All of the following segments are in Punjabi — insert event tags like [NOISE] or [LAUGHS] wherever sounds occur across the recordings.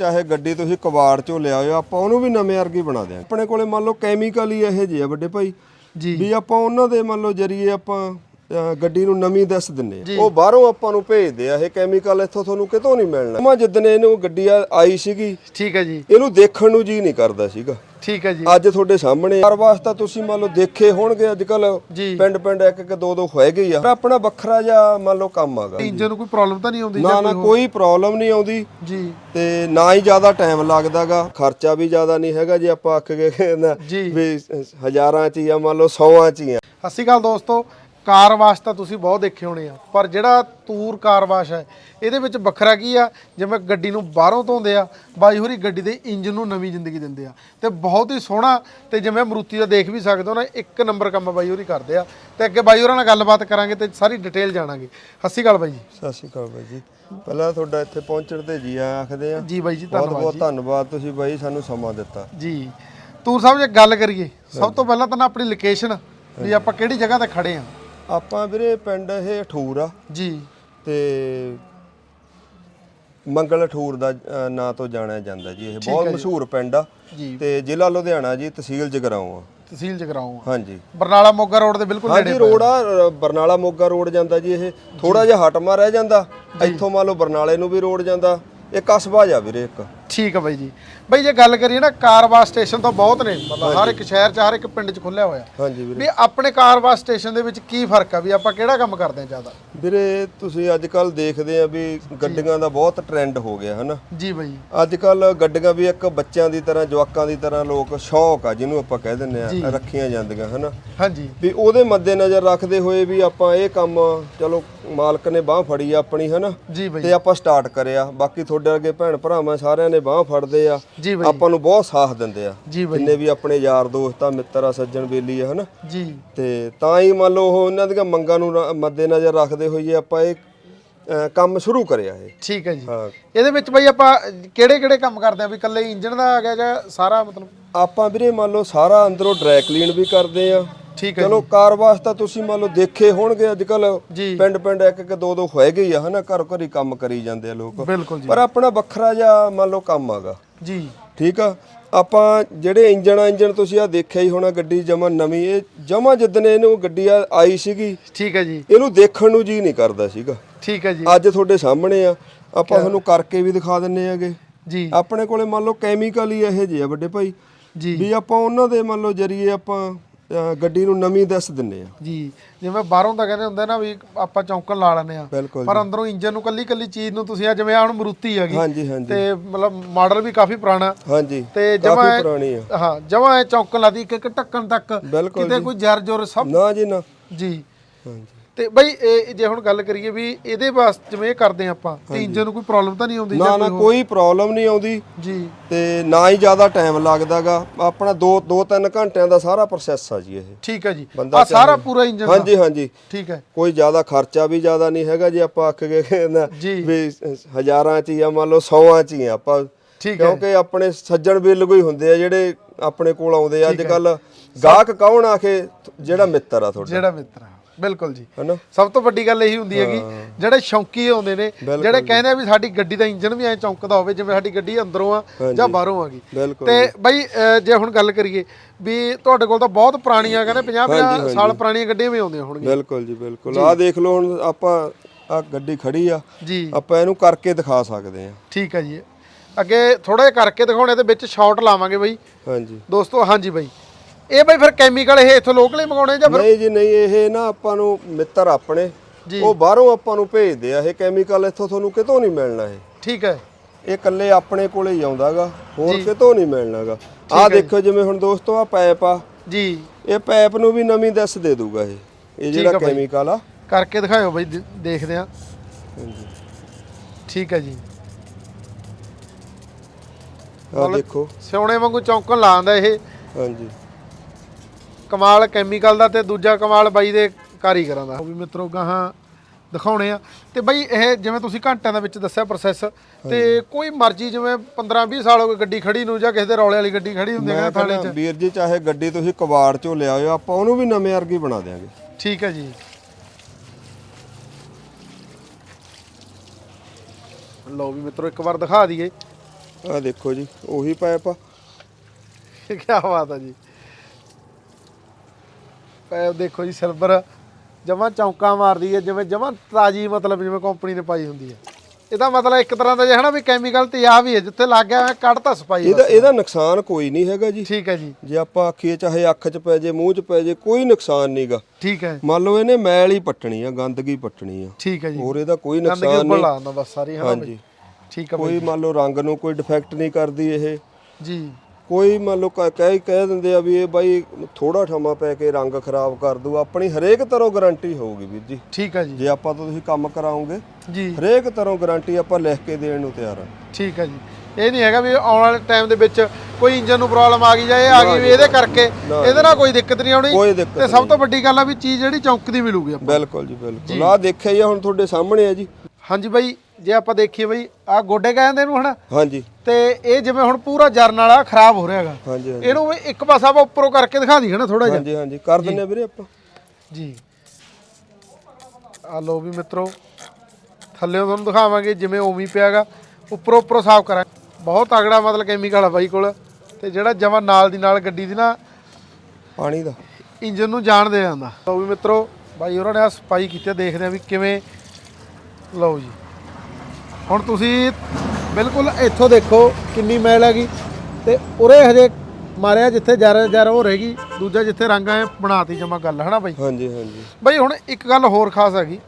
ਚਾਹੇ ਗੱਡੀ ਤੁਸੀਂ ਕਬਾੜ ਚੋਂ ਲਿਆਓ ਆਪਾਂ ਉਹਨੂੰ ਵੀ ਨਵੇਂ ਵਰਗੀ ਬਣਾ ਦਿਆਂਗੇ। ਆਪਣੇ ਕੋਲੇ ਮੰਨ ਲਓ ਕੈਮੀਕਲ ਹੀ ਇਹੋ ਜਿਹੇ ਆ ਵੱਡੇ ਭਾਈ। ਜੀ। ਵੀ ਆਪਾਂ ਉਹਨਾਂ ਦੇ ਮੰਨ ਲਓ ਜਰੀਏ ਆਪਾਂ ਗੱਡੀ ਨੂੰ ਨਵੀਂ ਦੱਸ ਦਿੰਨੇ ਆ। ਉਹ ਬਾਹਰੋਂ ਆਪਾਂ ਨੂੰ ਭੇਜਦੇ ਆ ਇਹ ਕੈਮੀਕਲ ਇੱਥੋਂ ਤੁਹਾਨੂੰ ਕਿਤੋਂ ਨਹੀਂ ਮਿਲਣਾ। ਮੈਂ ਜਿੱਦਣ ਇਹਨੂੰ ਗੱਡੀ ਆਈ ਸੀਗੀ ਠੀਕ ਹੈ ਜੀ। ਇਹਨੂੰ ਦੇਖਣ ਨੂੰ ਜੀ ਨਹੀਂ ਕਰਦਾ ਸੀਗਾ। ਠੀਕ ਹੈ ਜੀ। ਅੱਜ ਤੁਹਾਡੇ ਸਾਹਮਣੇ ਹਰ ਵਾਸਤਾ ਤੁਸੀਂ ਮੰਨ ਲਓ ਦੇਖੇ ਹੋਣਗੇ ਅੱਜ ਕੱਲ। ਪਿੰਡ ਪਿੰਡ ਇੱਕ ਇੱਕ ਦੋ ਦੋ ਹੋਏ ਗਈ ਆ। ਆਪਣਾ ਵੱਖਰਾ ਜਿਹਾ ਮੰਨ ਲਓ ਕੰਮ ਆਗਾ ਇੰਜਨ ਨੂੰ ਕੋਈ ਪ੍ਰੋਬਲਮ ਤਾਂ ਨਹੀਂ ਆਉਂਦੀ ਨਾ ਨਾ ਕੋਈ ਪ੍ਰੋਬਲਮ ਨਹੀਂ ਆਉਂਦੀ। ਜੀ। ਤੇ ਨਾ ਹੀ ਜ਼ਿਆਦਾ ਟਾਈਮ ਲੱਗਦਾਗਾ ਖਰਚਾ ਵੀ ਜ਼ਿਆਦਾ ਨਹੀਂ ਹੈਗਾ ਜੇ ਆਪਾਂ ਨਾ ਜੀ। ਵੀ ਹਜ਼ਾਰਾਂ ਚ ਹੀ ਆ ਮੰਨ ਲਓ ਸੌਆਂ ਚ ਹੀ ਆ। ਸਤਿ ਸ਼੍ਰੀ ਅਕਾਲ ਦੋਸਤੋ। ਕਾਰ ਵਾਸ਼ ਤਾਂ ਤੁਸੀਂ ਬਹੁਤ ਦੇਖੇ ਹੋਣੇ ਆ ਪਰ ਜਿਹੜਾ ਤੂਰ ਕਾਰ ਵਾਸ਼ ਹੈ ਇਹਦੇ ਵਿੱਚ ਵੱਖਰਾ ਕੀ ਆ? ਜਿਵੇਂ ਗੱਡੀ ਨੂੰ ਬਾਹਰੋਂ ਧੋਂਦੇ ਆ ਬਾਈ ਹੋਰੀ ਗੱਡੀ ਦੇ ਇੰਜਨ ਨੂੰ ਨਵੀਂ ਜ਼ਿੰਦਗੀ ਦਿੰਦੇ ਆ ਤੇ ਬਹੁਤ ਹੀ ਸੋਹਣਾ ਤੇ ਜਿਵੇਂ ਮਰੂਤੀ ਦਾ ਦੇਖ ਵੀ ਸਕਦੇ ਹੋ ਨਾ ਇੱਕ ਨੰਬਰ ਕੰਮ ਬਾਈ ਹੋਰੀ ਕਰਦੇ ਆ। ਤੇ ਅੱਗੇ ਬਾਈ ਹੋਰਾਂ ਨਾਲ ਗੱਲਬਾਤ ਕਰਾਂਗੇ ਤੇ ਸਾਰੀ ਡਿਟੇਲ ਜਾਣਾਂਗੇ। ਸਤਿ ਸ਼੍ਰੀ ਅਕਾਲ ਬਾਈ ਜੀ। ਸਤਿ ਸ਼੍ਰੀ ਅਕਾਲ ਬਾਈ ਜੀ। ਪਹਿਲਾਂ ਤੁਹਾਡਾ ਇੱਥੇ ਪਹੁੰਚਣ ਤੇ ਜੀ ਆਖਦੇ ਆ। ਜੀ ਬਾਈ ਜੀ ਬਹੁਤ ਧੰਨਵਾਦ ਬਹੁਤ ਧੰਨਵਾਦ ਤੁਸੀਂ ਬਾਈ ਸਾਨੂੰ ਸਮਾਂ ਦਿੱਤਾ। ਜੀ। ਤੂਰ ਸਾਹਿਬ ਜੇ ਗੱਲ ਕਰੀਏ ਸਭ ਤੋਂ ਪਹਿਲਾਂ ਤਾਂ ਨਾ ਆਪਣੀ ਲੋਕੇਸ਼ਨ ਵੀ ਆਪਾਂ ਕਿਹੜੀ ਜਗ੍ਹਾ ਤੇ ਖੜੇ ਆ? ਆਪਾਂ ਵੀਰੇ ਪਿੰਡ ਇਹ ਠੂਰ ਆ। ਜੀ। ਤੇ ਮੰਗਲ ਠੂਰ ਦਾ ਅ, ਨਾਂ ਤੋਂ ਜਾਣਿਆ ਜਾਂਦਾ ਜੀ। ਇਹ ਬਹੁਤ ਮਸ਼ਹੂਰ ਪਿੰਡ ਆ। ਜੀ। ਤੇ ਜ਼ਿਲ੍ਹਾ ਲੁਧਿਆਣਾ ਜੀ ਤਹਿਸੀਲ ਜਗਰਾਉਂ ਆ। ਤਹਿਸੀਲ ਜਗਰਾਉਂ ਆ। ਹਾਂਜੀ। ਬਰਨਾਲਾ ਮੋਗਾ ਰੋਡ ਦੇ ਬਿਲਕੁਲ ਨੇੜੇ ਹਾਂਜੀ ਰੋਡ ਆ ਬਰਨਾਲਾ ਮੋਗਾ ਰੋਡ ਜਾਂਦਾ ਜੀ ਇਹ। ਥੋੜਾ ਜਿਹਾ ਹਟਮਾ ਰਹਿ ਜਾਂਦਾ। ਇੱਥੋਂ ਮੰਨ ਲਓ ਬਰਨਾਲੇ ਨੂੰ ਵੀ ਰੋਡ ਜਾਂਦਾ। ਇਹ ਕਸਬਾ ਜਾ ਵੀਰੇ ਇੱਕ। ਠੀਕ ਹੈ ਬਾਈ ਜੀ। ਬਾਈ ਜੇ ਗੱਲ ਕਰੀਏ ਨਾ ਕਾਰਵਾ ਸਟੇਸ਼ਨ ਤਾਂ ਬਹੁਤ ਨੇ ਮਤਲਬ ਹਰ ਇੱਕ ਸ਼ਹਿਰ 'ਚ ਹਰ ਇੱਕ ਪਿੰਡ 'ਚ ਖੁੱਲਿਆ ਹੋਇਆ। ਹਾਂਜੀ ਵੀਰੇ। ਵੀ ਆਪਣੇ ਕਾਰਵਾ ਸਟੇਸ਼ਨ ਦੇ ਵਿੱਚ ਕੀ ਫ਼ਰਕ ਆ? ਵੀ ਆਪਾਂ ਕਿਹੜਾ ਕੰਮ ਕਰਦੇ ਆ ਜ਼ਿਆਦਾ? ਵੀਰੇ ਤੁਸੀਂ ਅੱਜ ਕੱਲ ਦੇਖਦੇ ਆ ਵੀ ਗੱਡੀਆਂ ਦਾ ਬਹੁਤ ਟ੍ਰੈਂਡ ਹੋ ਗਿਆ ਹਨਾ? ਜੀ ਬਾਈ। ਅੱਜ ਕੱਲ ਗੱਡੀਆਂ ਵੀ ਇੱਕ ਬੱਚਿਆਂ ਦੀ ਤਰ੍ਹਾਂ ਜਵਾਕਾਂ ਦੀ ਤਰ੍ਹਾਂ ਲੋਕ ਸ਼ੌਕ ਆ ਜਿਹਨੂੰ ਆਪਾਂ ਕਹਿ ਦਿੰਦੇ ਆ ਰੱਖੀਆਂ ਜਾਂਦੀਆਂ ਹਨਾ? ਹਾਂਜੀ। ਵੀ ਉਹਦੇ ਮੱਦੇ ਨਜ਼ਰ ਰੱਖਦੇ ਹੋਏ ਵੀ ਆਪਾਂ ਇਹ ਕੰਮ ਚਲੋ ਮਾਲਕ ਨੇ ਬਾਹ ਫੜੀ ਆ ਆਪਣੀ ਹਨਾ? ਜੀ ਬਾਈ। ਤੇ ਆਪਾਂ ਸਟਾਰਟ ਕਰਿਆ ਬਾਕੀ ਤੁਹਾਡੇ ਵਰਗੇ ਭੈਣ ਭਰਾਵਾਂ ਸਾਰਿਆਂ ਨੇ ਬਾਹ ਫੜਦੇ ਆ। ਜੀ ਆਪਾਂ ਨੂੰ ਬਹੁਤ ਸਾਥ ਦਿੰਦੇ ਆ। ਜਿੰਨੇ ਵੀ ਆਪਣੇ ਯਾਰ ਦੋਸਤ ਆ ਮਿੱਤਰ ਆ ਸੱਜਣ ਬੇਲੀ ਆ ਹਨਾ? ਜੀ। ਤੇ ਤਾਂ ਹੀ ਮੰਨ ਲਓ ਉਹ ਉਹਨਾਂ ਦੀਆਂ ਮੰਗਾਂ ਨੂੰ ਮੱਦੇ ਨਜ਼ਰ ਰੱਖਦੇ ਹੋਏ ਆਪਾਂ ਇਹ ਅ, ਕੰਮ ਸ਼ੁਰੂ ਕਰਿਆ ਇਹ। ਠੀਕ ਹੈ ਜੀ। ਹਾਂ। ਇਹਦੇ ਵਿੱਚ ਬਾਈ ਆਪਾਂ ਕਿਹੜੇ ਕਿਹੜੇ ਕੰਮ ਕਰਦੇ ਆ? ਵੀ ਇਕੱਲੇ ਇੰਜਨ ਦਾ ਆ ਗਿਆ ਜਾਂ ਸਾਰਾ ਮਤਲਬ? ਆਪਾਂ ਵੀਰੇ ਮੰਨ ਲਓ ਸਾਰਾ ਅੰਦਰੋਂ ਡਰਾਈ ਕਲੀਨ ਵੀ ਕਰਦੇ ਆ। ਠੀਕ ਹੈ ਚਲੋ ਕਾਰ ਵਾਸਤਾ ਤੁਸੀਂ ਮੰਨ ਲਓ ਦੇਖੇ ਹੋਣਗੇ ਅੱਜ ਕੱਲ ਜੀ। ਪਿੰਡ ਪਿੰਡ ਇੱਕ ਇੱਕ ਦੋ ਦੋ ਹੋਏ ਗਈ ਆ ਹਨਾ? ਘਰ ਘਰੀ ਕੰਮ ਕਰੀ ਜਾਂਦੇ ਆ ਲੋਕ। ਬਿਲਕੁਲ ਜੀ। ਪਰ ਆਪਣਾ ਵੱਖਰਾ ਜਿਹਾ ਮੰਨ ਲਓ ਕੰਮ ਆਗਾ। ਜੀ। ਠੀਕ ਆ? ਆਪਾਂ ਜਿਹੜੇ ਇੰਜਣ ਆ ਇੰਜਣ ਤੁਸੀਂ ਆ ਦੇਖਿਆ ਹੀ ਹੋਣਾ ਗੱਡੀ ਜਮਾ ਨਵੀਂ। ਇਹ ਜਮਾ ਜਿੱਦਣ ਇਹਨੂੰ ਗੱਡੀ ਆ- ਆਈ ਸੀਗੀ ਠੀਕ ਹੈ ਜੀ। ਇਹਨੂੰ ਦੇਖਣ ਨੂੰ ਜੀ ਨਹੀਂ ਕਰਦਾ ਸੀਗਾ। ਠੀਕ ਹੈ ਜੀ। ਅੱਜ ਤੁਹਾਡੇ ਸਾਹਮਣੇ ਆ। ਆਪਾਂ ਤੁਹਾਨੂੰ ਕਰਕੇ ਵੀ ਦਿਖਾ ਦਿੰਨੇ ਆਗੇ। ਜੀ। ਆਪਣੇ ਕੋਲੇ ਮੰਨ ਲਓ ਕੈਮੀਕਲ ਹੀ ਇਹੋ ਜਿਹੇ ਆ ਵੱਡੇ ਭਾਈ। ਜੀ। ਵੀ ਆਪਾਂ ਉਹਨਾਂ ਦੇ ਮੰਨ ਲਓ ਜਰੀਏ ਆਪਾਂ ਗੱਡੀ ਨੂੰ ਨਵੀਂ ਦੱਸ ਦਿੰਨੇ ਆ। ਜੀ ਜਿਵੇਂ ਬਾਹਰੋਂ ਤਾਂ ਕਹਿੰਦੇ ਹੁੰਦੇ ਨਾ ਵੀ ਆਪਾਂ ਚੌਂਕਣ ਲਾ ਲੈਂਦੇ ਆ। ਬਿਲਕੁਲ ਪਰ ਅੰਦਰੋਂ ਇੰਜਨ ਨੂੰ ਕੱਲੀ ਕੱਲੀ ਚੀਜ਼ ਨੂੰ ਤੁਸੀਂ ਆ ਜਿਵੇਂ ਆ ਹੁਣ ਮਰੂਤੀ ਹੈਗੀ ਹਾਂਜੀ ਹਾਂਜੀ। ਤੇ ਮਤਲਬ ਮਾਡਲ ਵੀ ਕਾਫੀ ਪੁਰਾਣਾ। ਹਾਂਜੀ ਤੇ ਜਮਾ ਪੁਰਾਣੀ ਆ। ਹਾਂ ਜਮਾ ਇਹ ਚੌਂਕਣ ਲਾਦੀ ਇੱਕ ਇੱਕ ਢੱਕਣ ਤੱਕ ਕਿਤੇ ਕੋਈ ਜਰ ਜੋਰ ਸਭ ਨਾ ਜੀ ਨਾ। ਜੀ। ਹਾਂਜੀ। ਤੇ ਬਈ ਇਹ ਜੇ ਹੁਣ ਗੱਲ ਕਰੀਏ ਵੀ ਇਹਦੇ ਵਾਸਤੇ ਜਿਵੇਂ ਇਹ ਕਰਦੇ ਆਪਾਂ ਤੇ ਇੰਜਨ ਨੂੰ ਕੋਈ ਪ੍ਰੋਬਲਮ ਤਾਂ ਨਹੀਂ ਆਉਂਦੀ ਨਾ ਨਾ ਕੋਈ ਪ੍ਰੋਬਲਮ ਨਹੀਂ ਆਉਂਦੀ। ਜੀ। ਤੇ ਨਾ ਹੀ ਜ਼ਿਆਦਾ ਟਾਈਮ ਲੱਗਦਾਗਾ। ਆਪਣਾ 2 2-3 ਘੰਟਿਆਂ ਦਾ ਸਾਰਾ ਪ੍ਰੋਸੈਸ ਆ ਜੀ ਇਹ। ਠੀਕ ਹੈ ਜੀ। ਆ ਸਾਰਾ ਪੂਰਾ ਇੰਜਨ ਹਾਂਜੀ ਹਾਂਜੀ। ਠੀਕ ਹੈ ਕੋਈ ਜ਼ਿਆਦਾ ਖਰਚਾ ਵੀ ਜ਼ਿਆਦਾ ਨਹੀਂ ਹੈਗਾ ਜੇ ਆਪਾਂ ਗਏ ਨਾ ਜੀ। ਵੀ ਹਜ਼ਾਰਾਂ ਚ ਹੀ ਆ ਮੰਨ ਲਓ ਸੌਆਂ ਚ ਹੀ ਆ ਆਪਾਂ। ਠੀਕ ਹੈ ਕਿਉਂਕਿ ਆਪਣੇ ਸੱਜਣ ਬਿੱਲ ਕੋਈ ਹੁੰਦੇ ਆ ਜਿਹੜੇ ਆਪਣੇ ਕੋਲ ਆਉਂਦੇ ਆ ਅੱਜ ਕੱਲ ਗਾਹਕ ਕੌਣ ਆ ਕੇ ਜਿਹੜਾ ਮਿੱਤਰ ਆ ਤੁਹਾਡਾ। ਜਿਹੜਾ ਮਿੱਤਰ ਆ। ਬਿਲਕੁਲ ਜੀ। ਹਨਾ? ਸਭ ਤੋਂ ਵੱਡੀ ਗੱਲ ਇਹੀ ਹੁੰਦੀ ਹੈਗੀ ਜਿਹੜੇ ਸ਼ੌਂਕੀ ਆਉਂਦੇ ਨੇ ਜਿਹੜੇ ਕਹਿੰਦੇ ਆ ਵੀ ਸਾਡੀ ਗੱਡੀ ਦਾ ਇੰਜਨ ਵੀ ਐ ਚੌਂਕਦਾ ਹੋਵੇ ਜਿਵੇਂ ਸਾਡੀ ਗੱਡੀ ਅੰਦਰੋਂ ਆ ਜਾਂ ਬਾਹਰੋਂ ਆ ਬਿਲਕੁਲ ਤੇ ਬਈ ਜੇ ਹੁਣ ਗੱਲ ਕਰੀਏ ਵੀ ਤੁਹਾਡੇ ਕੋਲ ਤਾਂ ਬਹੁਤ ਪੁਰਾਣੀਆਂ ਕਹਿੰਦੇ 50 50 ਸਾਲ ਪੁਰਾਣੀਆਂ ਗੱਡੀਆਂ ਵੀ ਆਉਂਦੀਆਂ ਹੋਣਗੀਆਂ। ਬਿਲਕੁਲ ਜੀ ਬਿਲਕੁਲ। ਆਹ ਦੇਖ ਲਓ ਹੁਣ ਆਪਾਂ ਆ ਗੱਡੀ ਖੜੀ ਆ। ਜੀ। ਆਪਾਂ ਇਹਨੂੰ ਕਰਕੇ ਦਿਖਾ ਸਕਦੇ ਆ। ਠੀਕ ਹੈ ਜੀ। ਅੱਗੇ ਥੋੜਾ ਜਿਹਾ ਕਰਕੇ ਦਿਖਾਉਣੇ ਤੇ ਵਿੱਚ ਸ਼ਾਟ ਲਾਵਾਂਗੇ ਬਈ। ਹਾਂਜੀ। ਦੋਸਤੋ ਹਾਂਜੀ ਬਈ। ਇਹ ਬਈ ਫਿਰ ਕੈਮੀਕਲ ਇਹ ਇੱਥੋਂ ਲੋਕਲ ਹੀ ਮੰਗਾਉਣੇ ਜਾਂ ਫਿਰ ਨਹੀਂ ਜੀ ਨਹੀਂ ਇਹ ਨਾ ਆਪਾਂ ਨੂੰ ਮਿੱਤਰ ਆਪਣੇ। ਉਹ ਬਾਹਰੋਂ ਆਪਾਂ ਨੂੰ ਭੇਜਦੇ ਆ ਇਹ ਕੈਮੀਕਲ ਇੱਥੋਂ ਤੁਹਾਨੂੰ ਕਿਤੋਂ ਨਹੀਂ ਮਿਲਣਾ ਇਹ। ਠੀਕ ਹੈ। ਇਹ ਇਕੱਲੇ ਆਪਣੇ ਕੋਲੇ ਹੀ ਆਉਂਦਾਗਾ ਹੋਰ ਕਿਤੋਂ ਨਹੀਂ ਮਿਲਣਾਗਾ। ਆਹ ਦੇਖੋ ਜਿਵੇਂ ਹੁਣ ਦੋਸਤੋ ਆ ਪਾਈਪ ਆ। ਜੀ। ਇਹ ਪਾਈਪ ਨੂੰ ਵੀ ਨਵੀਂ ਦੱਸ ਦੇ ਦੂਗਾ ਇਹ। ਇਹ ਜਿਹੜਾ ਕੈਮੀਕਲ ਆ। ਕਰਕੇ ਦਿਖਾਇਓ ਬਈ ਦੇਖਦੇ ਆ ਹਾਂਜੀ। ਠੀਕ ਹੈ ਜੀ। ਆ ਦੇਖੋ। ਸਿਉਣੇ ਵਾਂਗੂ ਚੌਂਕਣ ਲਾਉਂਦਾ ਇਹ। ਹਾਂਜੀ। ਕਮਾਲ ਕੈਮੀਕਲ ਦਾ ਤੇ ਦੂਜਾ ਕਮਾਲ ਬਾਈ ਦੇ ਕਾਰੀਗਰਾਂ ਦਾ। ਉਹ ਵੀ ਮਿੱਤਰੋ ਗਾਹਾਂ ਦਿਖਾਉਣੇ ਆ। ਤੇ ਬਾਈ ਇਹ ਜਿਵੇਂ ਤੁਸੀਂ ਘੰਟਿਆਂ ਦੇ ਵਿੱਚ ਦੱਸਿਆ ਪ੍ਰੋਸੈਸ ਤੇ ਕੋਈ ਮਰਜ਼ੀ ਜਿਵੇਂ 15 20 ਸਾਲ ਹੋ ਗਏ ਗੱਡੀ ਖੜੀ ਨੂੰ ਜਾਂ ਕਿਸੇ ਦੇ ਰੌਲੇ ਵਾਲੀ ਗੱਡੀ ਖੜੀ ਹੁੰਦੀ ਹੈ ਥਾਣੇ ਕਹਿੰਦਾ ਵੀਰ ਜੀ ਚਾਹੇ ਗੱਡੀ ਤੁਸੀਂ ਕਬਾੜ ਚੋਂ ਲਿਆਓ ਆਪਾਂ ਉਹਨੂੰ ਵੀ ਨਵੇਂ ਵਰਗੀ ਬਣਾ ਦੇਾਂਗੇ ਠੀਕ ਹੈ ਜੀ। ਲਓ ਵੀ ਮਿੱਤਰੋ ਇੱਕ ਵਾਰ ਦਿਖਾ ਦਈਏ। ਆ ਦੇਖੋ ਜੀ ਉਹੀ ਪਾਇਪ ਆ। ਕੀ ਬਾਤ ਆ ਜੀ। ਪੈਪ ਦੇਖੋ ਜੀ ਸਿਲਵਰ ਜਮਾ ਚੌਂਕਾ ਮਾਰਦੀ ਹੈ ਜਿਵੇਂ ਜਮਾ ਤਾਜੀ ਮਤਲਬ ਜਿਵੇਂ ਕੰਪਨੀ ਨੇ ਪਾਈ ਹੁੰਦੀ ਹੈ। ਇਹਦਾ ਮਤਲਬ ਇੱਕ ਤਰ੍ਹਾਂ ਦਾ ਜੇ ਹਨਾ ਵੀ ਕੈਮੀਕਲ ਤੇ ਆ ਵੀ ਹੈ ਜਿੱਥੇ ਲੱਗ ਗਿਆ ਹੋਇਆ ਕੱਢਤਾ ਸਫ਼ਾਈ ਇਹਦਾ ਇਹਦਾ ਨੁਕਸਾਨ ਕੋਈ ਨਹੀਂ ਹੈਗਾ ਜੀ। ਠੀਕ ਹੈ ਜੀ। ਜੇ ਆਪਾਂ ਆਖੀਏ ਚਾਹੇ ਅੱਖ 'ਚ ਪੈ ਜੇ ਮੂੰਹ 'ਚ ਪੈ ਜੇ ਕੋਈ ਨੁਕਸਾਨ ਨਹੀਂਗਾ ਠੀਕ ਹੈ ਮੰਨ ਲਓ ਇਹਨੇ ਮੈਲ ਹੀ ਪੱਟਣੀ ਆ ਗੰਦਗੀ ਪੱਟਣੀ ਆ। ਠੀਕ ਹੈ ਜੀ। ਹੋਰ ਇਹਦਾ ਕੋਈ ਗੰਦਗੀ ਨੁਕਸਾਨ ਉੱਪਰ ਨਹੀਂ। ਲਾ ਦਿੰਦਾ ਬਸ ਸਾਰੀ ਬਈ ਹਾਂਜੀ। ਠੀਕ ਹੈ ਕੋਈ ਮੰਨ ਲਓ ਰੰਗ ਨੂੰ ਕੋਈ ਡਿਫੈਕਟ ਨਹੀਂ ਕਰਦੀ ਇਹ। ਜੀ। ਕੋਈ ਮੰਨ ਲਓ ਕ- ਕਹਿ ਕਹਿ ਦਿੰਦੇ ਆ ਵੀ ਇਹ ਬਾਈ ਥੋੜਾ ਠਮਾ ਪੈ ਕੇ ਰੰਗ ਖਰਾਬ ਕਰ ਦੂ ਆਪਣੀ ਹਰੇਕ ਤਰ੍ਹਾਂ ਗਾਰੰਟੀ ਹੋਊਗੀ ਵੀਰ ਜੀ। ਠੀਕ ਹੈ ਜੀ। ਜੇ ਆਪਾਂ ਤੋਂ ਤੁਸੀਂ ਕੰਮ ਕਰਾਓਗੇ ਜੀ। ਹਰੇਕ ਤਰ੍ਹਾਂ ਗਾਰੰਟੀ ਆਪਾਂ ਲਿਖ ਕੇ ਦੇਣ ਨੂੰ ਤਿਆਰ ਆ। ਠੀਕ ਹੈ ਜੀ। ਇਹ ਨਹੀਂ ਹੈਗਾ ਵੀ ਆਉਣ ਵਾਲੇ ਟਾਈਮ ਦੇ ਵਿੱਚ ਕੋਈ ਇੰਜਨ ਨੂੰ ਪ੍ਰੋਬਲਮ ਆ ਗਈ ਜਾਂ ਇਹ ਆ ਗਈ ਵੀ ਇਹਦੇ ਕਰਕੇ ਇਹਦੇ ਨਾਲ ਕੋਈ ਦਿੱਕਤ ਨਹੀਂ ਆਉਣੀ ਕੋਈ ਦਿੱਕਤ ਤੇ ਸਭ ਤੋਂ ਵੱਡੀ ਗੱਲ ਆ ਵੀ ਚੀਜ਼ ਜਿਹੜੀ ਚੌਂਕਦੀ ਮਿਲੂਗੀ ਆਪਾਂ ਬਿਲਕੁਲ ਜੀ ਬਿਲਕੁਲ। ਆਹ ਦੇਖਿਆ ਹੀ ਆ ਹੁਣ ਤੁਹਾਡੇ ਸਾਹਮਣੇ ਆ ਜੀ। ਹਾਂਜੀ ਬਾਈ ਜੇ ਆਪਾਂ ਦੇਖੀਏ ਬਾਈ ਆ ਗੋਡੇ ਕਹਿੰਦੇ ਇਹਨੂੰ ਹਨਾ? ਹਾਂਜੀ। ਤੇ ਇਹ ਜਿਵੇਂ ਹੁਣ ਪੂਰਾ ਜਰਨ ਵਾਲਾ ਖਰਾਬ ਹੋ ਰਿਹਾ ਹੈਗਾ। ਹਾਂਜੀ ਹਾਂਜੀ। ਇਹਨੂੰ ਵੀ ਇੱਕ ਪਾਸਾ ਆਪਾਂ ਉੱਪਰੋਂ ਕਰਕੇ ਦਿਖਾ ਦਈਏ ਨਾ ਥੋੜਾ ਜਿਹਾ। ਹਾਂਜੀ ਹਾਂਜੀ। ਕਰ ਦਿੰਨੇ ਵੀਰੇ ਆਪਾਂ। ਜੀ। ਆ ਲੋ ਵੀ ਮਿੱਤਰੋ ਥੱਲੇੋਂ ਤੁਹਾਨੂੰ ਦਿਖਾਵਾਂਗੇ ਜਿਵੇਂ ਉਵੇਂ ਹੀ ਪਿਆਗਾ। ਉੱਪਰੋਂ ਉੱਪਰੋਂ ਸਾਫ਼ ਕਰਾਂਗੇ। ਬਹੁਤ ਤਗੜਾ ਮਤਲਬ ਕੈਮੀਕਲ ਆ ਬਾਈ ਕੋਲ। ਤੇ ਜਿਹੜਾ ਜਮਾ ਨਾਲ ਦੀ ਨਾਲ ਗੱਡੀ ਦੀ ਨਾ ਪਾਣੀ ਦਾ। ਇੰਜਨ ਨੂੰ ਜਾਣ ਦੇ ਜਾਂਦਾ ਲਓ ਵੀ ਮਿੱਤਰੋ ਬਾਈ ਉਹਨਾਂ ਨੇ ਆ ਸਫ਼ਾਈ ਕੀਤੀ ਆ, ਦੇਖਦੇ ਆ ਵੀ ਕਿਵੇਂ ਲਓ ਜੀ। ਹੁਣ ਤੁਸੀਂ ਬਿਲਕੁਲ ਇੱਥੋਂ ਦੇਖੋ ਕਿੰਨੀ ਮੈਲ ਹੈਗੀ ਤੇ ਉਰੇ ਹਜੇ ਮਾਰਿਆ ਜਿੱਥੇ ਜਰ ਜਰ ਉਹ ਰਹੇਗੀ ਦੂਜਾ ਜਿੱਥੇ ਰੰਗ ਆਏ ਬਣਾਤੀ ਜਮਾ ਗੱਲ ਹਨਾ ਬਾਈ? ਹਾਂਜੀ ਹਾਂਜੀ। ਬਾਈ ਹੁਣ ਇੱਕ ਗੱਲ ਹੋਰ ਖਾਸ ਹੈਗੀ।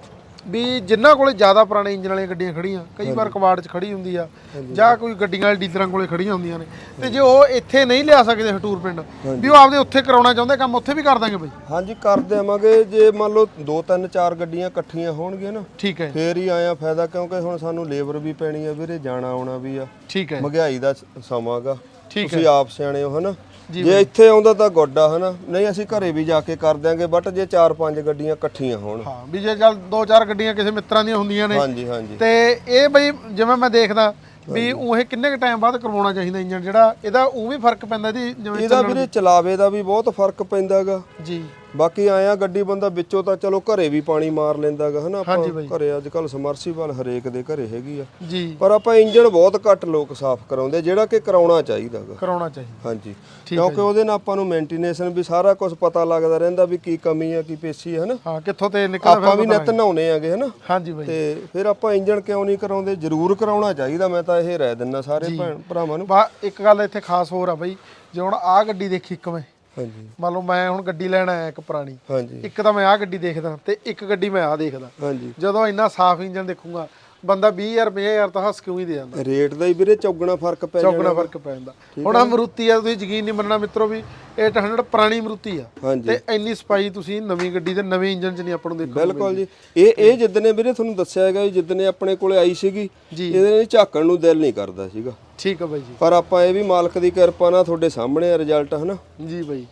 ਵੀ ਜਿਨ੍ਹਾਂ ਕੋਲੇ ਜ਼ਿਆਦਾ ਪੁਰਾਣੇ ਇੰਜਨ ਵਾਲੀਆਂ ਗੱਡੀਆਂ ਖੜੀਆਂ ਕਈ ਵਾਰ ਕਵਾੜ 'ਚ ਖੜੀ ਹੁੰਦੀ ਆ ਜਾਂ ਕੋਈ ਗੱਡੀਆਂ ਵਾਲੇ ਡੀਲਰਾਂ ਕੋਲੇ ਖੜੀਆਂ ਹੁੰਦੀਆਂ ਨੇ ਤੇ ਜੇ ਉਹ ਇੱਥੇ ਨਹੀਂ ਲਿਆ ਸਕਦੇ ਹਟੂਰ ਪਿੰਡ ਵੀ ਉਹ ਆਪਦੇ ਉੱਥੇ ਕਰਾਉਣਾ ਚਾਹੁੰਦੇ ਕੰਮ ਉੱਥੇ ਵੀ ਕਰ ਦਾਂਗੇ ਬਾਈ? ਹਾਂਜੀ ਕਰ ਦੇਵਾਂਗੇ ਜੇ ਮੰਨ ਲਓ ਦੋ ਤਿੰਨ ਚਾਰ ਗੱਡੀਆਂ ਇਕੱਠੀਆਂ ਹੋਣਗੀਆਂ ਨਾ ਠੀਕ ਹੈ ਫੇਰ ਹੀ ਆਇਆ ਫਾਇਦਾ ਕਿਉਂਕਿ ਹੁਣ ਸਾਨੂੰ ਲੇਬਰ ਵੀ ਪੈਣੀ ਆ ਵੀਰੇ ਜਾਣਾ ਆਉਣਾ ਵੀ ਆ। ਠੀਕ ਹੈ ਮਹਿੰਗਾਈ ਦਾ ਸ- ਸਮਾਂ ਗਾ। ਠੀਕ ਤੁਸੀਂ ਆਪ ਸਿਆਣੇ ਹੋ ਹਨਾ? ਜੀ ਇੱਥੇ ਆਉਂਦਾ ਤਾਂ ਗੋਡਾ ਹਨਾ? ਨਹੀਂ ਅਸੀਂ ਘਰੇ ਵੀ ਜਾ ਕੇ ਕਰ ਦਿਆਂਗੇ ਬਟ ਜੇ ਚਾਰ ਪੰਜ ਗੱਡੀਆਂ ਇਕੱਠੀਆਂ ਹੋਣ। ਹਾਂ ਵੀ ਜੇ ਚੱਲ ਦੋ ਚਾਰ ਗੱਡੀਆਂ ਕਿਸੇ ਮਿੱਤਰਾਂ ਦੀਆਂ ਹੁੰਦੀਆਂ ਨੇ ਹਾਂਜੀ ਹਾਂਜੀ। ਤੇ ਇਹ ਬਈ ਜਿਵੇਂ ਮੈਂ ਦੇਖਦਾ ਵੀ ਉਹ ਇਹ ਕਿੰਨੇ ਕ ਟਾਈਮ ਬਾਅਦ ਕਰਵਾਉਣਾ ਚਾਹੀਦਾ ਇੰਜਨ ਜਿਹੜਾ ਇਹਦਾ ਉਹ ਵੀ ਫ਼ਰਕ ਪੈਂਦਾ ਇਹਦੀ ਜਿਵੇਂ ਇਹਦਾ ਵੀਰੇ ਚਲਾਵੇ ਦਾ ਵੀ ਬਹੁਤ ਫ਼ਰਕ ਪੈਂਦਾਗਾ ਜੀ। ਬਾਕੀ ਆਇਆ ਗੱਡੀ ਬੰਦਾ ਵਿੱਚੋਂ ਤਾਂ ਚਲੋ ਘਰੇ ਵੀ ਪਾਣੀ ਮਾਰ ਲੈਂਦਾਗਾ ਹਨਾ ਆਪਾਂ ਹਾਂਜੀ ਬਾਈ। ਘਰੇ ਅੱਜ ਕੱਲ ਸਮਰਸੀਬਲ ਹਰੇਕ ਦੇ ਘਰੇ ਹੈਗੀ ਆ। ਜੀ। ਪਰ ਆਪਾਂ ਇੰਜਨ ਬਹੁਤ ਘੱਟ ਲੋਕ ਸਾਫ਼ ਕਰਾਉਂਦੇ ਜਿਹੜਾ ਕਿ ਕਰਾਉਣਾ ਚਾਹੀਦਾਗਾ ਕਰਾਉਣਾ ਚਾਹੀਦਾ। ਹਾਂਜੀ। ਕਿਉਂਕਿ ਉਹਦੇ ਨਾਲ ਆਪਾਂ ਨੂੰ ਮੇਨਟੇਨੈਂਸ ਵੀ ਸਾਰਾ ਕੁਝ ਪਤਾ ਲੱਗਦਾ ਰਹਿੰਦਾ ਵੀ ਕੀ ਕਮੀ ਆ ਕੀ ਪੇਸ਼ੀ ਹੈ ਹਨਾ। ਹਾਂ ਕਿੱਥੋਂ ਤੇ ਨਿਕਲਦਾ ਆਪਾਂ ਵੀ ਨਿਤ ਨਹਾਉਣੇ ਆਗੇ ਹਨਾ। ਹਾਂਜੀ ਬਾਈ। ਤੇ ਫਿਰ ਆਪਾਂ ਇੰਜਨ ਕਿਉਂ ਨਹੀਂ ਕਰਾਉਂਦੇ? ਜ਼ਰੂਰ ਕਰਾਉਣਾ ਚਾਹੀਦਾ ਮੈਂ ਤਾਂ ਇਹ ਰਹਿ ਦਿੰਦਾ ਸਾਰੇ ਭੈਣ ਭਰਾਵਾਂ ਨੂੰ। ਬਾ ਇੱਕ ਗੱਲ ਇੱਥੇ ਖਾਸ ਹੋਰ ਆ ਬਾਈ ਜੇ ਹੁਣ ਆਹ ਗੱਡੀ ਦੇਖੀ ਇੱਕ ਮੈਂ ਹਾਂਜੀ। ਮੰਨ ਲਓ ਮੈਂ ਹੁਣ ਗੱਡੀ ਲੈਣ ਆਇਆ ਇੱਕ ਪੁਰਾਣੀ। ਹਾਂਜੀ। ਇੱਕ ਤਾਂ ਮੈਂ ਆਹ ਗੱਡੀ ਦੇਖਦਾ ਤੇ ਇੱਕ ਗੱਡੀ ਮੈਂ ਆਹ ਦੇਖਦਾ। ਹਾਂਜੀ। ਜਦੋਂ ਇੰਨਾ ਸਾਫ਼ ਇੰਜਨ ਦੇਖੂਗਾ ਬੰਦਾ 20000 50000 ਤਾਂ ਹੱਸ ਕਿਉਂ ਹੀ ਦੇ ਜਾਂਦਾ। ਰੇਟ ਦਾ ਹੀ ਵੀਰੇ ਚੌਗਣਾ ਫ਼ਰਕ ਪੈ ਜਾਣਾ। ਚੌਗਣਾ ਫ਼ਰਕ ਪੈ ਜਾਂਦਾ। ਹੁਣ ਆ ਮਰੂਤੀ ਆ ਤੁਸੀਂ ਯਕੀਨ ਨਹੀਂ ਮੰਨਣਾ ਮਿੱਤਰੋ ਵੀ 800 ਪੁਰਾਣੀ ਮਰੂਤੀ ਆ। ਤੇ ਇੰਨੀ ਸਪਾਈ ਤੁਸੀਂ ਨਵੀਂ ਗੱਡੀ ਦੇ ਨਵੇਂ ਇੰਜਨ 'ਚ ਨਹੀਂ ਆਪਾਂ ਨੂੰ ਦੇਖੋ ਬਿਲਕੁਲ ਜੀ। ਇਹ ਇਹ ਜਿੱਦਨੇ ਵੀਰੇ ਤੁਹਾਨੂੰ ਦੱਸਿਆ ਹੈਗਾ ਜਿੱਦਨੇ ਆਪਣੇ ਕੋਲੇ ਆਈ ਸੀਗੀ। ਇਹਦੇ ਨਾਲ ਝਾਕਣ ਨੂੰ ਦਿਲ ਨਹੀਂ ਕਰਦਾ ਸੀਗਾ। ਠੀਕ ਆ ਬਾਈ ਜੀ। ਪਰ ਆਪਾਂ ਇਹ ਵੀ ਮਾਲਕ ਦੀ ਕਿਰਪਾ ਨਾਲ ਤੁਹਾਡੇ ਸਾਹਮਣੇ ਰਿਜ਼ਲਟ ਹਨਾ? ਜੀ ਬਾਈ।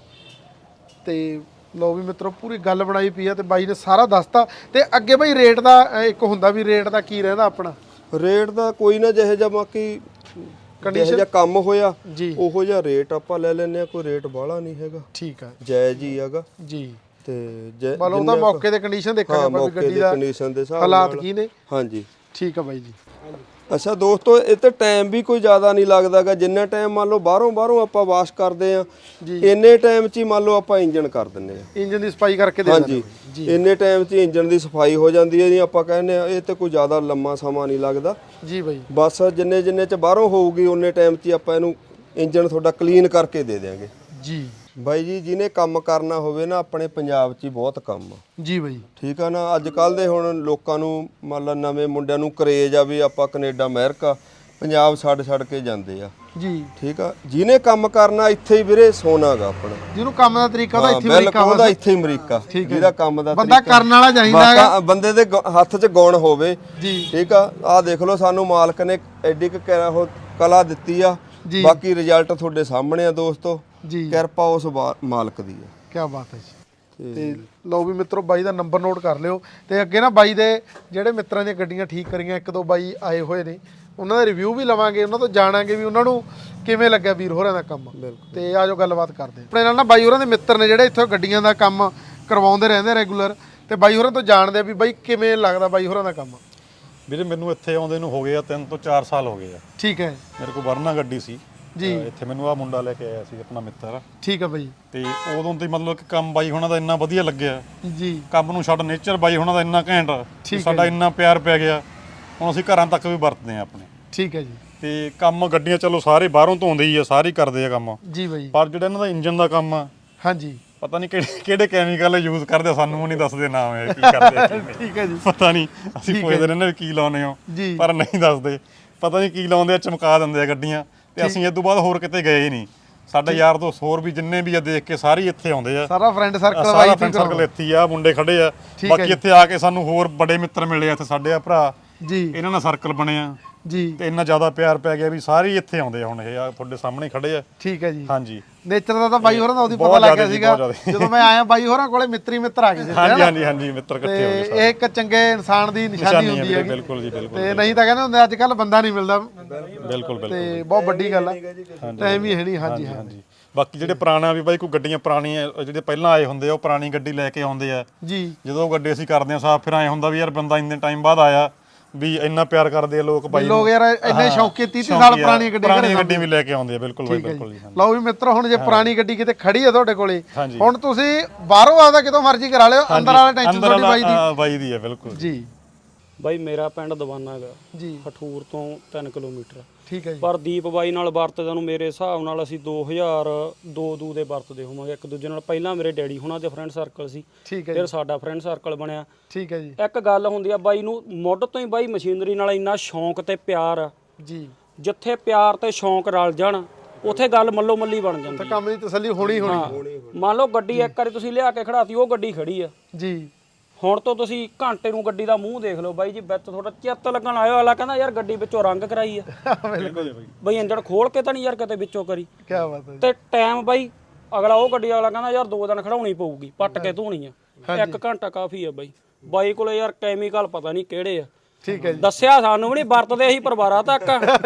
ਤੇ ਲੋ ਵੀ ਮਿੱਤਰੋ ਪੂਰੀ ਗੱਲ ਬਣਾਈ ਪਈ ਆ ਤੇ ਬਾਈ ਨੇ ਸਾਰਾ ਦੱਸਤਾ। ਤੇ ਅੱਗੇ ਬਾਈ ਰੇਟ ਦਾ ਇੱਕ ਹੁੰਦਾ ਵੀ ਰੇਟ ਦਾ ਕੀ ਰਹਿੰਦਾ ਆਪਣਾ? ਰੇਟ ਦਾ ਕੋਈ ਨਾ ਜਿਹੇ ਜਿਹਾ ਬਾਕੀ ਜਿਹੇ ਜਿਹਾ ਕੰਮ ਹੋਇਆ ਜੀ। ਉਹੋ ਜਿਹਾ ਰੇਟ ਆਪਾਂ ਲੈ ਲੈਨੇ ਆ ਕੋਈ ਰੇਟ ਬਾਹਲਾ ਨਹੀਂ ਹੈਗਾ। ਠੀਕ ਆ। ਜਾਇਜ਼ ਹੀ ਹੈਗਾ। ਜੀ। ਤੇ ਜੇ ਮੰਨ ਲਓ ਉਹਦਾ ਮੌਕੇ ਤੇ ਕੰਡੀਸ਼ਨ ਦੇਖਾਂਗੇ ਹਾਂ ਆਪਾਂ ਵੀ ਮੌਕੇ ਗੱਡੀ ਦੀ ਦਾ ਕੰਡੀਸ਼ਨ ਦੇ ਹਿਸਾਬ ਹਾਲਾਤ ਨਾਲ। ਕੀ ਨੇ। ਹਾਂਜੀ। ਠੀਕ ਆ ਬਾਈ ਜੀ। ਅੱਛਾ ਦੋਸਤੋ ਇਹ ਤੇ ਟਾਈਮ ਵੀ ਕੋਈ ਜ਼ਿਆਦਾ ਨਹੀਂ ਲੱਗਦਾਗਾ। ਜਿੰਨਾ ਟਾਈਮ ਮੰਨ ਲਓ ਬਾਹਰੋਂ ਬਾਹਰੋਂ ਆਪਾਂ ਵਾਸ਼ ਕਰਦੇ ਆ ਇੰਨੇ ਟਾਈਮ 'ਚ ਹੀ ਮੰਨ ਲਓ ਆਪਾਂ ਇੰਜਨ ਕਰ ਦਿੰਨੇ ਆ ਇੰਜਨ ਦੀ ਸਫ਼ਾਈ ਕਰਕੇ ਦੇ ਹਾਂਜੀ। ਇੰਨੇ ਟਾਈਮ 'ਚ ਇੰਜਨ ਦੀ ਸਫ਼ਾਈ ਹੋ ਜਾਂਦੀ ਹੈ ਜੀ ਆਪਾਂ ਕਹਿੰਦੇ ਆ ਇਹ ਤੇ ਕੋਈ ਜ਼ਿਆਦਾ ਲੰਮਾ ਸਮਾਂ ਨਹੀਂ ਲੱਗਦਾ। ਜੀ ਬਾਈ। ਬਸ ਜਿੰਨੇ ਜਿੰਨੇ 'ਚ ਬਾਹਰੋਂ ਹੋਊਗੀ ਉਹਨੇ ਟਾਈਮ 'ਚ ਹੀ ਆਪਾਂ ਇਹਨੂੰ ਇੰਜਨ ਤੁਹਾਡਾ ਕਲੀਨ ਕਰਕੇ ਦੇ ਦਿਆਂਗੇ। ਜੀ। ਬਾਈ ਜੀ ਜਿਹਨੇ ਕੰਮ ਕਰਨਾ ਹੋਵੇ ਨਾ ਆਪਣੇ ਪੰਜਾਬ 'ਚ ਹੀ ਬਹੁਤ ਕੰਮ ਆ। ਜੀ ਬਾਈ। ਠੀਕ ਆ ਨਾ ਅੱਜ ਕੱਲ ਦੇ ਹੁਣ ਲੋਕਾਂ ਨੂੰ ਮੰਨ ਲਾ ਨਵੇਂ ਮੁੰਡਿਆਂ ਨੂੰ ਕਰੇਜ ਆ ਵੀ ਆਪਾਂ ਕੈਨੇਡਾ ਅਮਰੀਕਾ ਪੰਜਾਬ ਛੱਡ ਛੱਡ ਕੇ ਜਾਂਦੇ ਆ। ਜੀ। ਠੀਕ ਆ ਜਿਹਨੇ ਕੰਮ ਕਰਨਾ ਇੱਥੇ ਹੀ ਵੀਰੇ ਸੋਨਾਗਾ ਆਪਣਾ। ਜਿਹਨੂੰ ਕੰਮ ਦਾ ਤਰੀਕਾ ਹਾਂ, ਇੱਥੇ ਅਮਰੀਕਾ ਉਹਦਾ ਇੱਥੇ ਹੀ ਅਮਰੀਕਾ ਜਿਹਦਾ ਕੰਮ ਦਾ ਬੰਦਾ ਕਰਨ ਵਾਲਾ ਚਾਹੀਦਾ ਹੈਗਾ। ਬੰਦੇ ਦੇ ਹੱਥ 'ਚ ਗੁਣ ਹੋਵੇ। ਜੀ। ਠੀਕ ਆ ਆਹ ਦੇਖ ਲਓ ਸਾਨੂੰ ਮਾਲਕ ਨੇ ਐਡੀ ਕੁ ਕਲਾ ਦਿੱਤੀ ਆ। ਬਾਕੀ ਰਿਜ਼ਲਟ ਤੁਹਾਡੇ ਸਾਹਮਣੇ ਆ ਦੋਸਤੋ। ਜੀ। ਕਿਰਪਾ ਉਸ ਬਾ- ਮਾਲਕ ਦੀ ਆ ਕੀ ਬਾਤ ਹੈ ਜੀ। ਤੇ ਲਓ ਵੀ ਮਿੱਤਰੋ ਬਾਈ ਦਾ ਨੰਬਰ ਨੋਟ ਕਰ ਲਿਓ। ਤੇ ਅੱਗੇ ਨਾ ਬਾਈ ਦੇ ਜਿਹੜੇ ਮਿੱਤਰਾਂ ਦੀਆਂ ਗੱਡੀਆਂ ਠੀਕ ਕਰੀਆਂ ਇੱਕ ਦੋ ਬਾਈ ਆਏ ਹੋਏ ਨੇ ਉਹਨਾਂ ਦਾ ਰਿਵਿਊ ਵੀ ਲਵਾਂਗੇ ਉਹਨਾਂ ਤੋਂ ਜਾਣਾਂਗੇ ਵੀ ਉਹਨਾਂ ਨੂੰ ਕਿਵੇਂ ਲੱਗਿਆ ਵੀਰ ਹੋਰਾਂ ਦਾ ਕੰਮ। ਤੇ ਆਜੋ ਗੱਲਬਾਤ ਕਰਦੇ ਹਾਂ। ਆਪਣੇ ਨਾਲ ਨਾ ਬਾਈ ਹੋਰਾਂ ਦੇ ਮਿੱਤਰ ਨੇ ਜਿਹੜੇ ਇੱਥੋਂ ਗੱਡੀਆਂ ਦਾ ਕੰਮ ਕਰਵਾਉਂਦੇ ਰਹਿੰਦੇ ਰੈਗੂਲਰ ਤੇ ਬਾਈ ਹੋਰਾਂ ਤੋਂ ਜਾਣਦੇ ਆ ਵੀ ਬਾਈ ਕਿਵੇਂ ਲੱਗਦਾ ਬਾਈ ਹੋਰਾਂ ਦਾ ਕੰਮ। ਵੀਰੇ ਮੈਨੂੰ ਇੱਥੇ ਆਉਂਦੇ ਨੂੰ ਹੋ ਗਏ ਆ 3 ਤੋਂ 4 ਸਾਲ ਹੋ ਗਏ ਆ। ਠੀਕ ਹੈ। ਮੇਰੇ ਕੋਲ ਵਰਨਾ ਗੱਡੀ ਸੀ। ਜੀ। ਇੱਥੇ ਮੈਨੂੰ ਆ ਮੁੰਡਾ ਲੈ ਕੇ ਆਇਆ ਸੀ ਆਪਣਾ ਮਿੱਤਰ। ਠੀਕ ਹੈ ਬਾਈ। ਤੇ ਉਦੋਂ ਤੇ ਮਤਲਬ ਕਿ ਕੰਮ ਬਾਈ ਹੋਣਾ ਦਾ ਇੰਨਾ ਵਧੀਆ ਲੱਗਿਆ। ਜੀ। ਕੰਮ ਨੂੰ ਛੱਡ ਨੇਚਰ ਬਾਈ ਹੋਣਾ ਦਾ ਇੰਨਾ ਘੈਂਟ ਤੇ ਸਾਡਾ ਇੰਨਾ ਪਿਆਰ ਪੈ ਗਿਆ। ਹੁਣ ਅਸੀਂ ਘਰਾਂ ਤੱਕ ਵੀ ਵਰਤਦੇ ਆ ਆਪਣੇ। ਠੀਕ ਹੈ ਜੀ। ਤੇ ਕੰਮ ਗੱਡੀਆਂ ਚਲੋ ਸਾਰੇ ਬਾਹਰੋਂ ਧੋਂਦੇ ਹੀ ਆ ਸਾਰੇ ਕਰਦੇ ਆ ਕੰਮ। ਜੀ ਬਾਈ। ਪਰ ਜਿਹੜਾ ਇਹਨਾਂ ਦਾ ਇੰਜਨ ਦਾ ਕੰਮ ਆ ਹਾਂਜੀ। ਪਤਾ ਨਹੀਂ ਕਿਹੜੇ ਕਿਹੜੇ ਕੈਮੀਕਲ ਯੂਜ਼ ਕਰਦੇ ਆ, ਸਾਨੂੰ ਨਹੀਂ ਦੱਸਦੇ ਨਾਮ ਇਹ ਕੀ ਕਰਦੇ ਆ। [LAUGHS] ਠੀਕ ਹੈ ਜੀ। ਪਤਾ ਨਹੀਂ ਅਸੀਂ ਪੁੱਛਦੇ ਰਹਿੰਦੇ ਕੀ ਲਾਉਨੇ ਹੋ। ਪਰ ਨਹੀਂ ਦੱਸਦੇ। ਪਤਾ ਨਹੀਂ ਕੀ ਲਾਉਂਦੇ ਆ ਚਮਕਾ ਦਿੰਦੇ ਆ ਗੱਡੀਆਂ। ਤੇ ਅਸੀਂ ਇਹ ਤੋਂ ਬਾਅਦ ਹੋਰ ਕਿਤੇ ਗਏ ਹੀ ਨਹੀਂ। ਸਾਡੇ ਯਾਰ ਦੋਸਤ ਹੋਰ ਵੀ ਜਿੰਨੇ ਵੀ ਆ ਦੇਖ ਕੇ ਸਾਰੇ ਇੱਥੇ ਆਉਂਦੇ ਆ। ਸਾਰਾ ਫਰੈਂਡ ਸਰਕਲ ਸਾਰਾ ਬਾਈ ਫਰੈਂਡ ਸਰਕਲ ਇੱਥੇ ਆ ਮੁੰਡੇ ਖੜੇ ਆ। ਬਾਕੀ। ਇੱਥੇ ਆ ਕੇ ਸਾਨੂੰ ਹੋਰ ਬੜੇ ਮਿੱਤਰ ਮਿਲੇ ਆ ਇੱਥੇ ਸਾਡੇ ਆ ਭਰਾ। ਜੀ। ਇਹਨਾਂ ਨਾਲ ਸਰਕਲ ਬਣਿਆ। ਜੀ। ਤੇ ਇੰਨਾ ਜ਼ਿਆਦਾ ਪਿਆਰ ਪੈ ਗਿਆ ਵੀ ਸਾਰੇ ਹੀ ਇੱਥੇ ਆਉਂਦੇ ਆ ਹੁਣ ਇਹ ਆ ਤੁਹਾਡੇ ਸਾਹਮਣੇ ਖੜੇ ਆ। ਠੀਕ ਹੈ ਜੀ। ਹਾਂਜੀ। ਨੇਚਰ ਦਾ ਤਾਂ ਬਾਈ ਹੋਰਾਂ ਦਾ ਉਹਦੀ ਬਹੁਤ ਪਤਾ ਲੱਗ ਗਿਆ ਜ਼ਿਆਦਾ ਜੀ, ਸੀਗਾ। ਬਹੁਤ ਜ਼ਿਆਦਾ। ਜਦੋਂ ਮੈਂ ਆਇਆ ਬਾਈ ਹੋਰਾਂ ਕੋਲੇ ਮਿੱਤਰੀ ਮਿੱਤਰ ਆ ਗਏ ਸੀ ਹਾਂਜੀ ਹਾਂਜੀ ਹਾਂਜੀ ਮਿੱਤਰ ਇਕੱਠੇ ਹੋ ਗਏ ਸਾਰੇ। ਇਹ ਇੱਕ ਚੰਗੇ ਇਨਸਾਨ ਦੀ ਨਿਸ਼ਾਨੀ ਨਿਸ਼ਾਨੀ ਹੁੰਦੀ ਹੈ ਬਿਲਕੁਲ ਜੀ ਬਿਲਕੁਲ ਤੇ ਨਹੀਂ ਤਾਂ ਕਹਿੰਦੇ ਹੁੰਦੇ ਅੱਜ ਕੱਲ ਬੰਦਾ ਨਹੀਂ ਮਿਲਦਾ। ਬਿਲਕੁਲ ਬਿਲਕੁਲ ਤੇ ਬਹੁਤ ਵੱਡੀ ਗੱਲ ਹੈ ਟਾਈਮ ਹੀ ਹੈ ਨਹੀਂ ਹਾਂਜੀ ਹਾਂ ਹਾਂਜੀ। ਬਾਕੀ ਜਿਹੜੇ ਪੁਰਾਣਾ ਵੀ ਬਾਈ ਕੋਈ ਗੱਡੀਆਂ ਪੁਰਾਣੀਆਂ ਜਿਹੜੇ ਪਹਿਲਾਂ ਆਏ ਹੁੰਦੇ ਆ ਉਹ ਪੁਰਾਣੀ ਗੱਡੀ ਲੈ ਕੇ ਆਉਂਦੇ ਆ। ਜੀ। ਜਦੋਂ ਉਹ ਗੱਡੀ ਅਸੀਂ ਕਰਦੇ ਆ ਸਾਫ਼ ਫਿਰ ਐ ਹੁੰਦਾ ਵੀ ਯਾਰ ਬੰਦਾ ਇੰਨੇ ਟਾਈਮ ਬਾਅਦ ਆਇਆ। ਵੀ ਇੰਨਾ ਪਿਆਰ ਕਰਦੇ ਆ ਲੋਕ ਬਾਈ ਲੋਕ ਯਾਰ ਇੰਨੇ ਸ਼ੌਕੀ 30 ਸ਼ੌਕੀ ਸਾਲ ਆ, ਪੁਰਾਣੀ ਗੱਡੀ ਪੁਰਾਣੀ ਗੱਡੀ ਵੀ ਲੈ ਕੇ ਆਉਂਦੇ ਆ ਬਿਲਕੁਲ ਬਾਈ ਬਿਲਕੁਲ ਜੀ ਲਓ ਵੀ ਮਿੱਤਰੋ ਹੁਣ ਜੇ ਪੁਰਾਣੀ ਗੱਡੀ ਕਿਤੇ ਖੜੀ ਹੈ ਤੁਹਾਡੇ ਕੋਲੇ। ਹੁਣ ਤੁਸੀਂ ਬਾਹਰੋਂ ਆਦਾ ਕਿਤੋਂ ਮਰਜ਼ੀ ਕਰਾ ਲਿਓ ਅੰਦਰ ਵਾਲਾ ਟੈਨਸ਼ਨ ਅੰਦਰ ਤੁਹਾਡੀ ਬਾਈ ਦੀ। ਆ, ਬਾਈ ਦੀ ਹੈ ਬਿਲਕੁਲ ਜੀ। ਬਾਈ ਮੇਰਾ ਪਿੰਡ ਦਵਾਨਾ ਗਾ। ਜੀ। ਹਠੂਰ ਤੋਂ 3 ਕਿਲੋਮੀਟਰ। ਠੀਕ ਹੈ ਜੀ। ਪਰ ਦੀਪ ਬਾਈ ਨਾਲ ਵਰਤਦੇ ਨੂੰ ਮੇਰੇ ਹਿਸਾਬ ਨਾਲ ਅਸੀਂ 2002 ਦੂ ਦੇ ਵਰਤਦੇ ਹੋਵਾਂਗੇ। ਇੱਕ ਦੂਜੇ ਨਾਲ ਪਹਿਲਾਂ ਮੇਰੇ ਡੈਡੀ ਹੁਣਾਂ ਦੇ ਫਰੈਂਡ ਸਰਕਲ ਸੀ। ਠੀਕ ਹੈ ਫਿਰ ਸਾਡਾ ਫਰੈਂਡ ਸਰਕਲ ਬਣਿਆ। ਠੀਕ ਹੈ ਜੀ। ਇੱਕ ਗੱਲ ਹੁੰਦੀ ਆ ਬਾਈ ਨੂੰ ਮੁੱਢ ਤੋਂ ਹੀ ਬਾਈ ਮਸ਼ੀਨਰੀ ਨਾਲ ਇੰਨਾ ਸ਼ੌਂਕ ਤੇ ਪਿਆਰ ਆ। ਜੀ। ਜਿੱਥੇ ਪਿਆਰ ਤੇ ਸ਼ੌਂਕ ਰਲ ਜਾਣ ਉਥੇ ਗੱਲ ਮੱਲੋ ਮੱਲੀ ਬਣ ਜਾਂਦੀ ਤਾਂ ਕੰਮ ਦੀ ਤਸੱਲੀ ਹੋਣੀ ਹੋਣੀ। ਮੰਨ ਲਓ ਗੱਡੀ ਇੱਕ ਵਾਰੀ ਤੁਸੀਂ ਲਿਆ ਕੇ ਖੜਾਤੀ ਉਹ ਗੱਡੀ ਖੜੀ ਆ। ਜੀ। ਹੁਣ ਤੋਂ ਤੁਸੀਂ ਘੰਟੇ ਨੂੰ ਗੱਡੀ ਦਾ ਮੂੰਹ ਦੇਖ ਲਓ ਬਾਈ ਜੀ ਵਿੱਚ ਥੋੜਾ ਚਿੱਤ ਲੱਗਣ ਆਇਓ ਵਾਲਾ ਕਹਿੰਦਾ ਯਾਰ ਗੱਡੀ ਵਿੱਚੋਂ ਰੰਗ ਕਰਾਈ ਆ। ਬਿਲਕੁਲ ਬਈ। ਇੰਜਣ ਖੋਲ ਕੇ ਤਾਂ ਨਹੀਂ ਯਾਰ ਕਿਤੇ ਵਿੱਚੋਂ ਕਰੀ। ਕੀ ਬਾਤ ਹੈ। ਤੇ ਟਾਈਮ ਬਾਈ ਅਗਲਾ ਉਹ ਗੱਡੀ ਵਾਲਾ ਕਹਿੰਦਾ ਯਾਰ ਦੋ ਦਿਨ ਖੜਾਉਣੀ ਪਊਗੀ ਪੱਟ ਕੇ ਧੋਣੀ ਆ। ਇੱਕ ਘੰਟਾ ਕਾਫੀ ਆ ਬਾਈ। ਬਾਈ ਕੋਲੇ ਯਾਰ ਕੈਮੀਕਲ ਪਤਾ ਨਹੀਂ ਕਿਹੜੇ ਆ। ਠੀਕ ਹੈ ਜੀ। ਦੱਸਿਆ ਸਾਨੂੰ ਵੀ ਨਹੀਂ ਵਰਤਦੇ ਅਸੀਂ ਪਰਿਵਾਰਾਂ ਤੱਕ।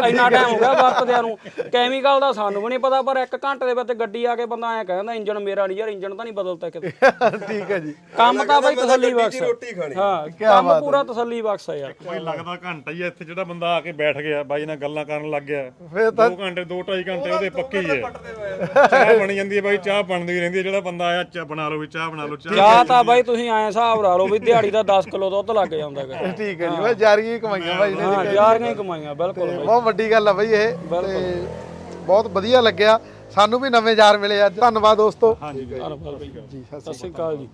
ਇੰਨਾ ਟਾਈਮ ਹੋ ਗਿਆ ਵਰਤਦਿਆਂ ਨੂੰ। ਕੈਮੀਕਲ ਦਾ ਸਾਨੂੰ ਵੀ ਨਹੀਂ ਪਤਾ ਪਰ ਇੱਕ ਘੰਟੇ ਦੇ ਵਿੱਚ ਗੱਡੀ ਆ ਕੇ ਬੰਦਾ ਐ ਕਹਿੰਦਾ ਇੰਜਣ ਮੇਰਾ ਨਹੀਂ ਯਾਰ ਇੰਜਣ ਤਾਂ ਨਹੀਂ ਬਦਲਦਾ ਕਿਤੇ। [LAUGHS] ਠੀਕ ਹੈ ਜੀ। ਕੰਮ ਤਾਂ ਬਾਈ ਤਸੱਲੀ ਬਖਸ਼ ਰੋਟੀ ਖਾਣੀ। ਹਾਂ ਕੰਮ ਪੂਰਾ ਤਸੱਲੀ ਬਖਸ਼ ਆ ਯਾਰ। ਬਾਈ ਲੱਗਦਾ ਘੰਟਾ ਹੀ ਇੱਥੇ ਜਿਹੜਾ ਬੰਦਾ ਆ ਕੇ ਬੈਠ ਗਿਆ ਬਾਈ ਨਾਲ ਗੱਲਾਂ ਕਰਨ ਲੱਗ ਗਿਆ। ਫਿਰ ਤਾਂ 2 ਘੰਟੇ 2 2.5 ਘੰਟੇ ਉਹਦੇ ਪੱਕੀ ਹੈ ਚਾਹ ਬਣੀ ਜਾਂਦੀ ਹੈ ਬਾਈ ਚਾਹ ਬਣਦੀ ਰਹਿੰਦੀ ਹੈ ਜਿਹੜਾ ਬੰਦਾ ਆਇਆ ਚਾਹ ਬਣਾ ਲਓ ਵੀ ਚਾਹ ਬਣਾ ਲਓ ਚਾਹ ਚਾਹ ਤਾਂ ਬਾਈ ਤੁਸੀਂ ਐਂ ਹਿਸਾਬ ਲਾ ਲਓ ਵੀ ਦਿਹਾੜੀ ਦਾ 10 ਕਿਲੋ ਦੁੱਧ ਲੱਗ ਜਾਂਦਾ ਹੈਗਾ। ਠੀਕ ਹੈ ਜੀ ਬਈ ਜਾਰੀਆਂ ਹੀ ਕਮਾਈਆਂ ਬਾਈ ਨੇ। ਹਾਂ ਯਾਰੀਆਂ ਹੀ ਕਮਾਈਆਂ ਬਿਲਕੁਲ ਤੇ ਬਹੁਤ ਵੱਡੀ ਗੱਲ ਆ ਬਈ ਇਹ। ਤੇ ਬਹੁਤ ਵਧੀਆ ਲੱਗਿਆ। ਸਾਨੂੰ ਵੀ ਨਵੇਂ ਯਾਰ ਮਿਲੇ ਅੱਜ। ਧੰਨਵਾਦ ਦੋਸਤੋ। ਧੰਨਵਾਦ। ਬਾਈ ਜੀ ਸਤਿ ਸ਼੍ਰੀ ਅਕਾਲ ਜੀ।